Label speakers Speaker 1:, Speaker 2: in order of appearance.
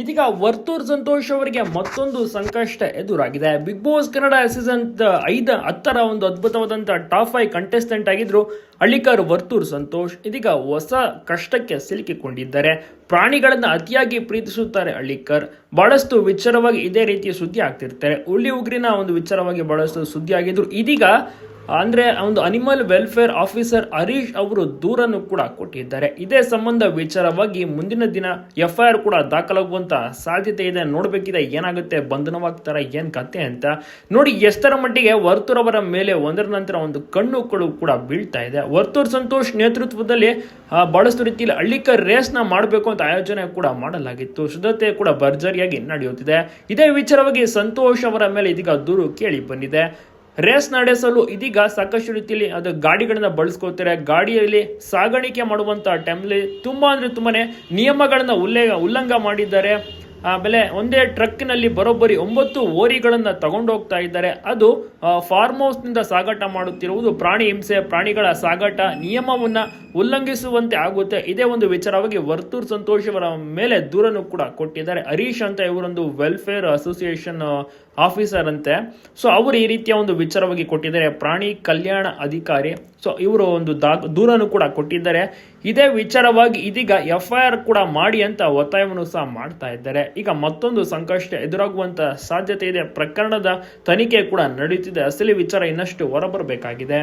Speaker 1: ಇದೀಗ ವರ್ತೂರ್ ಸಂತೋಷ್ ಅವರಿಗೆ ಮತ್ತೊಂದು ಸಂಕಷ್ಟ ಎದುರಾಗಿದೆ. ಬಿಗ್ ಬಾಸ್ ಕನ್ನಡ ಸೀಸನ್ ಐದ, ಹತ್ತರ ಒಂದು ಅದ್ಭುತವಾದಂತಹ ಟಾಪ್ ಫೈವ್ ಕಂಟೆಸ್ಟೆಂಟ್ ಆಗಿದ್ರು ಹಳ್ಳಿಕಾರ್ ವರ್ತೂರ್, ಸಂತೋಷ್. ಇದೀಗ ಹೊಸ ಕಷ್ಟಕ್ಕೆ ಸಿಲುಕಿಕೊಂಡಿದ್ದಾರೆ. ಪ್ರಾಣಿಗಳನ್ನು ಅತಿಯಾಗಿ ಪ್ರೀತಿಸುತ್ತಾರೆ ಹಳ್ಳಿಕರ್ ಬಹಳಷ್ಟು ವಿಚಾರವಾಗಿ ಇದೇ ರೀತಿಯ ಸುದ್ದಿ ಆಗ್ತಿರ್ತಾರೆ ಹುಲಿ ಉಗ್ರಿನ ಒಂದು ವಿಚಾರವಾಗಿ ಬಹಳಷ್ಟು ಸುದ್ದಿ ಆಗಿದ್ರು. ಇದೀಗ ಅಂದ್ರೆ ಒಂದು ಅನಿಮಲ್ ವೆಲ್ಫೇರ್ ಆಫೀಸರ್ ಹರೀಶ್ ಅವರು ದೂರನ್ನು ಕೂಡ ಕೊಟ್ಟಿದ್ದಾರೆ. ಇದೇ ಸಂಬಂಧ ವಿಚಾರವಾಗಿ ಮುಂದಿನ ದಿನ ಎಫ್ ಐ ಆರ್ ಕೂಡ ದಾಖಲಾಗುವಂತ ಸಾಧ್ಯತೆ ಇದೆ. ನೋಡಬೇಕಿದೆ ಏನಾಗುತ್ತೆ ಬಂಧನವಾಗ್ತಾರ ಏನು ಕತೆ ಅಂತ. ನೋಡಿ, ಎಷ್ಟರ ಮಟ್ಟಿಗೆ ವರ್ತೂರ್ ಅವರ ಮೇಲೆ ಒಂದರ ನಂತರ ಒಂದು ಕಣ್ಣುಗಳು ಕೂಡ ಬೀಳ್ತಾ ಇದೆ. ವರ್ತೂರ್ ಸಂತೋಷ್ ನೇತೃತ್ವದಲ್ಲಿ ಬಹಳಷ್ಟು ರೀತಿಯಲ್ಲಿ ಹಳ್ಳಿಕರ್ ರೇಸ್ನ ಮಾಡಬೇಕು ಅಂತ ಆಯೋಜನೆ ಕೂಡ ಮಾಡಲಾಗಿತ್ತು. ಶುದ್ಧತೆ ಕೂಡ ಭರ್ಜರಿಯಾಗಿ ನಡೆಯುತ್ತಿದೆ. ಇದೇ ವಿಚಾರವಾಗಿ ಸಂತೋಷ್ ಅವರ ಮೇಲೆ ಇದೀಗ ದೂರು ಕೇಳಿ ಬಂದಿದೆ. ರೇಸ್ ನಡೆಸಲು ಇದೀಗ ಸಾಕಷ್ಟು ರೀತಿಯಲ್ಲಿ, ಅದು ಗಾಡಿಗಳನ್ನ ಬಳಸ್ಕೊಳ್ತಾರೆ. ಗಾಡಿಯಲ್ಲಿ ಸಾಗಾಣಿಕೆ ಮಾಡುವಂತಹ ಟೈಮ್ಲಿ ತುಂಬಾ ಅಂದ್ರೆ ತುಂಬಾನೇ ನಿಯಮಗಳನ್ನ ಉಲ್ಲೇಖ ಉಲ್ಲಂಘ ಮಾಡಿದ್ದಾರೆ. ಆಮೇಲೆ ಒಂದೇ ಟ್ರಕ್ನಲ್ಲಿ ಬರೋಬ್ಬರಿ ಒಂಬತ್ತು ಓರಿಗಳನ್ನು ತಗೊಂಡು ಹೋಗ್ತಾ ಇದ್ದಾರೆ. ಅದು ಫಾರ್ಮ್ ಹೌಸ್ನಿಂದ ಸಾಗಾಟ ಮಾಡುತ್ತಿರುವುದು ಪ್ರಾಣಿ ಹಿಂಸೆ, ಪ್ರಾಣಿಗಳ ಸಾಗಾಟ ನಿಯಮವನ್ನ ಉಲ್ಲಂಘಿಸುವಂತೆ ಆಗುತ್ತೆ. ಇದೇ ಒಂದು ವಿಚಾರವಾಗಿ ವರ್ತೂರ್ ಸಂತೋಷ್ ಅವರ ಮೇಲೆ ದೂರನ್ನು ಕೂಡ ಕೊಟ್ಟಿದ್ದಾರೆ. ಹರೀಶ್ ಅಂತ ಇವರೊಂದು ವೆಲ್ಫೇರ್ ಅಸೋಸಿಯೇಷನ್ ಆಫೀಸರ್ ಅಂತೆ. ಸೊ ಅವರು ಈ ರೀತಿಯ ಒಂದು ವಿಚಾರವಾಗಿ ಕೊಟ್ಟಿದ್ದಾರೆ. ಪ್ರಾಣಿ ಕಲ್ಯಾಣ ಅಧಿಕಾರಿ. ಸೊ ಇವರು ಒಂದು ದಾ- ದೂರನ್ನು ಕೂಡ ಕೊಟ್ಟಿದ್ದಾರೆ. ಇದೇ ವಿಚಾರವಾಗಿ ಇದೀಗ ಎಫ್ ಐ ಆರ್ ಕೂಡ ಮಾಡಿ ಅಂತ ಒತ್ತಾಯವನ್ನು ಸಹ ಮಾಡ್ತಾ ಇದ್ದಾರೆ. ಈಗ ಮತ್ತೊಂದು ಸಂಕಷ್ಟ ಎದುರಾಗುವಂತ ಸಾಧ್ಯತೆ ಇದೆ. ಪ್ರಕರಣದ ತನಿಖೆ ಕೂಡ ನಡೆಯುತ್ತಿದೆ ಅಸಲಿ ವಿಚಾರ ಇನ್ನಷ್ಟು ಹೊರಬರಬೇಕಾಗಿದೆ.